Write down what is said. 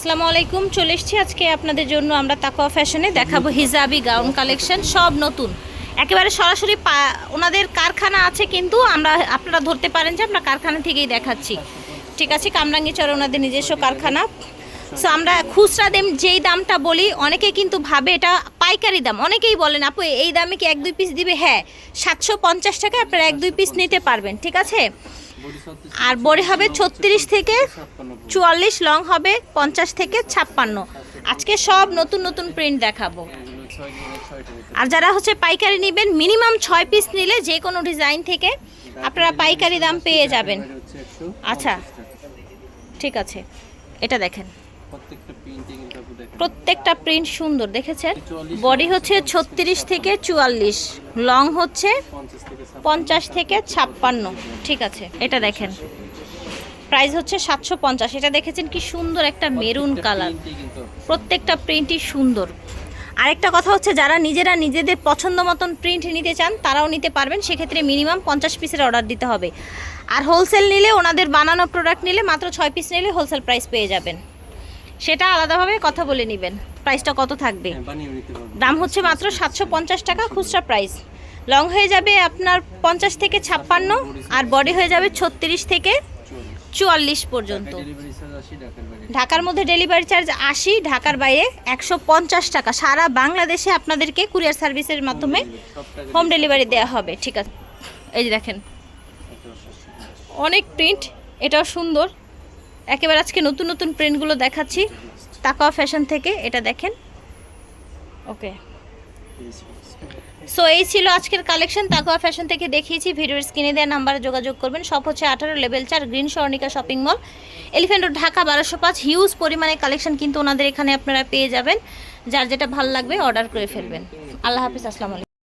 আসসালামু আলাইকুম, চলে এসেছি আজকে আপনাদের জন্য। আমরা তাকোয়া ফ্যাশনে দেখাবো হিজাবি গাউন কালেকশন, সব নতুন। একেবারে সরাসরি ওনাদের কারখানা আছে কিন্তু আমরা, আপনারা ধরতে পারেন যে আমরা কারখানা থেকেই দেখাচ্ছি। ঠিক আছে কামরাঙ্গি চরে ওনাদের নিজস্ব কারখানা। সো আমরা খুচরা দেম যেই দামটা বলি, অনেকে কিন্তু ভাবে এটা পাইকারি দাম। অনেকেই বলেন, আপু, এই দামে কি এক, দুই পিস দিবে? হ্যাঁ সাতশো পঞ্চাশ টাকা আপনারা এক, দুই পিস নিতে পারবেন, ঠিক আছে? আর বড়ি হবে ছত্রিশ থেকে চুয়াল্লিশ, লং হবে পঞ্চাশ থেকে ছাপ্পান্ন। আজকে সব নতুন নতুন প্রিন্ট দেখাবো। আর যারা হচ্ছে পাইকারি নেবেন, মিনিমাম ছয় পিস নিলে যে কোনো ডিজাইন থেকে আপনারা পাইকারি দাম পেয়ে যাবেন। আচ্ছা ঠিক আছে, এটা দেখেন। প্রত্যেকটা প্রিন্টে সুন্দর দেখেছেন? বডি হচ্ছে ছত্রিশ থেকে চুয়াল্লিশ লং হচ্ছে পঞ্চাশ থেকে ছাপ্পান্ন। ঠিক আছে এটা দেখেন। প্রাইস হচ্ছে সাতশো পঞ্চাশ এটা দেখেছেন কি সুন্দর একটা মেরুন কালার প্রত্যেকটা প্রিন্টই সুন্দর। আরেকটা কথা হচ্ছে যারা নিজেরা নিজেদের পছন্দ মতন প্রিন্ট নিতে চান তারাও নিতে পারবেন। সেক্ষেত্রে মিনিমাম পঞ্চাশ পিসের অর্ডার দিতে হবে। আর হোলসেল নিলে ওনাদের বানানো প্রোডাক্ট নিলে মাত্র ছয় পিস নিলে হোলসেল প্রাইস পেয়ে যাবেন। সেটা আলাদাভাবে কথা বলে নেবেন। প্রাইসটা কত থাকবে? হ্যাঁ, দাম হচ্ছে মাত্র সাতশো পঞ্চাশ টাকা খুচরা প্রাইস। লং হয়ে যাবে আপনার পঞ্চাশ থেকে ছাপ্পান্ন আর বডি হয়ে যাবে ছত্রিশ থেকে চুয়াল্লিশ পর্যন্ত। ঢাকার মধ্যে ডেলিভারি চার্জ আশি ঢাকার বাইরে একশো পঞ্চাশ টাকা। সারা বাংলাদেশে আপনাদেরকে কুরিয়ার সার্ভিসের মাধ্যমে হোম ডেলিভারি দেওয়া হবে ঠিক আছে। এই যে দেখেন। অনেক প্রিন্ট এটাও সুন্দর। একেবারে আজকে নতুন নতুন প্রিন্টগুলো দেখাচ্ছি, তাকাওয়া ফ্যাশন থেকে, এটা দেখেন। ওকে। সো এই ছিল আজকের কালেকশন তাকোয়া ফ্যাশন থেকে দেখিয়েছি, ভিডিওর স্ক্রিনে দেওয়া নাম্বারে যোগাযোগ করবেন। সব হচ্ছে আঠারো লেভেল চার green Swarnika shopping mall elephant road Dhaka বারোশো পাঁচ। হিউজ পরিমাণে কালেকশন কিন্তু ওনাদের এখানে আপনারা পেয়ে যাবেন। যার যেটা ভালো লাগবে অর্ডার করে ফেলবেন। আল্লাহ হাফিজ, আসসালামু আলাইকুম।